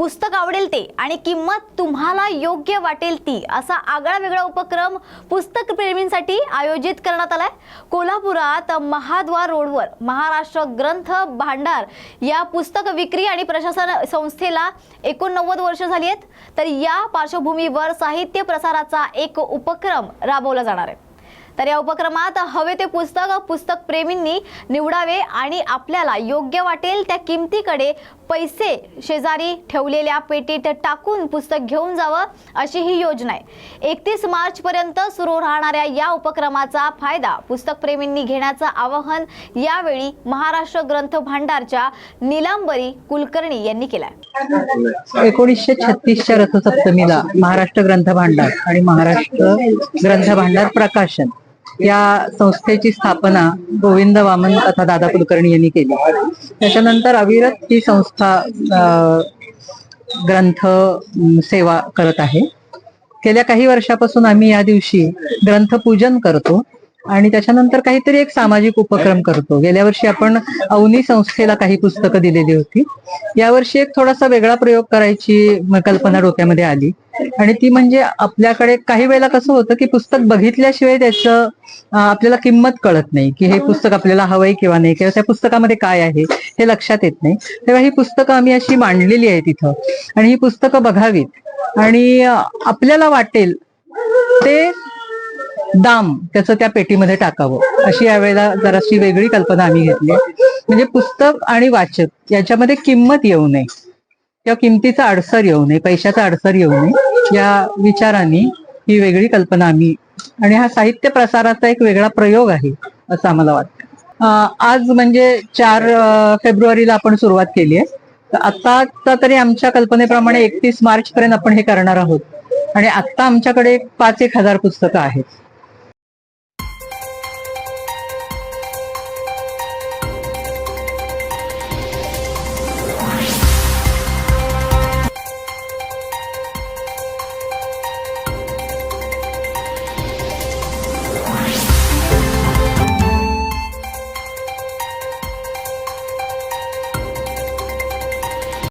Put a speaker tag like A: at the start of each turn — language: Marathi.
A: पुस्तक आवडेल ते आणि किंमत तुम्हाला योग्य वाटेल ती असा आगळा वेगळा उपक्रम पुस्तक प्रेमींसाठी आयोजित करण्यात आलाय. कोल्हापुरात महाद्वार रोडवर महाराष्ट्र ग्रंथ भांडार या पुस्तक विक्री आणि प्रशासन संस्थेला एकोणनव्वद वर्ष झाली आहेत. तर या पार्श्वभूमीवर साहित्य प्रसाराचा एक उपक्रम राबवला जाणार आहे. तर या उपक्रमात हवे ते पुस्तक पुस्तक प्रेमींनी निवडावे आणि आपल्याला योग्य वाटेल त्या किमतीकडे पैसे शेजारी ठेवलेल्या पेटीत टाकून पुस्तक घेऊन जावं अशी ही योजना आहे. एकतीस मार्चपर्यंत सुरू राहणाऱ्या या उपक्रमाचा फायदा पुस्तक प्रेमींनी घेण्याचं आवाहन यावेळी महाराष्ट्र ग्रंथ भांडारच्या निलांबरी कुलकर्णी यांनी केलंय.
B: एकोणीसशे छत्तीसच्या रथसप्तमीला महाराष्ट्र ग्रंथ भांडार आणि महाराष्ट्र ग्रंथ भांडार प्रकाशन. या संस्थेची स्थापना गोविंद वामन तथा दादा कुलकर्णी यांनी केली. त्याच्यानंतर अविरत ही संस्था ग्रंथ सेवा करत आहे. गेल्या काही वर्षापासून आम्ही या दिवशी ग्रंथपूजन करतो. आणि त्याच्यानंतर काहीतरी एक सामाजिक उपक्रम करतो. गेल्या वर्षी आपण अवनी संस्थेला काही पुस्तकं दिलेली होती. यावर्षी एक थोडासा वेगळा प्रयोग करायची कल्पना डोक्यामध्ये आली. आणि ती म्हणजे आपल्याकडे काही वेळेला कसं होतं की पुस्तक बघितल्याशिवाय त्याचं आपल्याला किंमत कळत नाही की हे पुस्तक आपल्याला हवंय किंवा नाही किंवा त्या पुस्तकामध्ये काय आहे हे लक्षात येत नाही. तेव्हा ही पुस्तकं आम्ही अशी मांडलेली आहेत इथं. आणि ही पुस्तकं बघावीत. आणि आपल्याला वाटेल ते दाम त्याचं त्या पेटीमध्ये टाकावं. अशी यावेळेला जराशी वेगळी कल्पना आम्ही घेतली. म्हणजे पुस्तक आणि वाचक याच्यामध्ये किंमत येऊ नये. किंवा किमतीचा अडसर येऊ नये पैशाचा अडसर येऊ नये या विचारांनी ही वेगळी कल्पना आम्ही आणि हा साहित्य प्रसाराचा एक वेगळा प्रयोग आहे असं आम्हाला वाटतं. आज म्हणजे चार फेब्रुवारीला आपण सुरुवात केली आहे. तर आता तरी आमच्या कल्पनेप्रमाणे एकतीस मार्च पर्यंत आपण हे करणार आहोत. आणि आता आमच्याकडे पाच एक हजार पुस्तकं आहेत.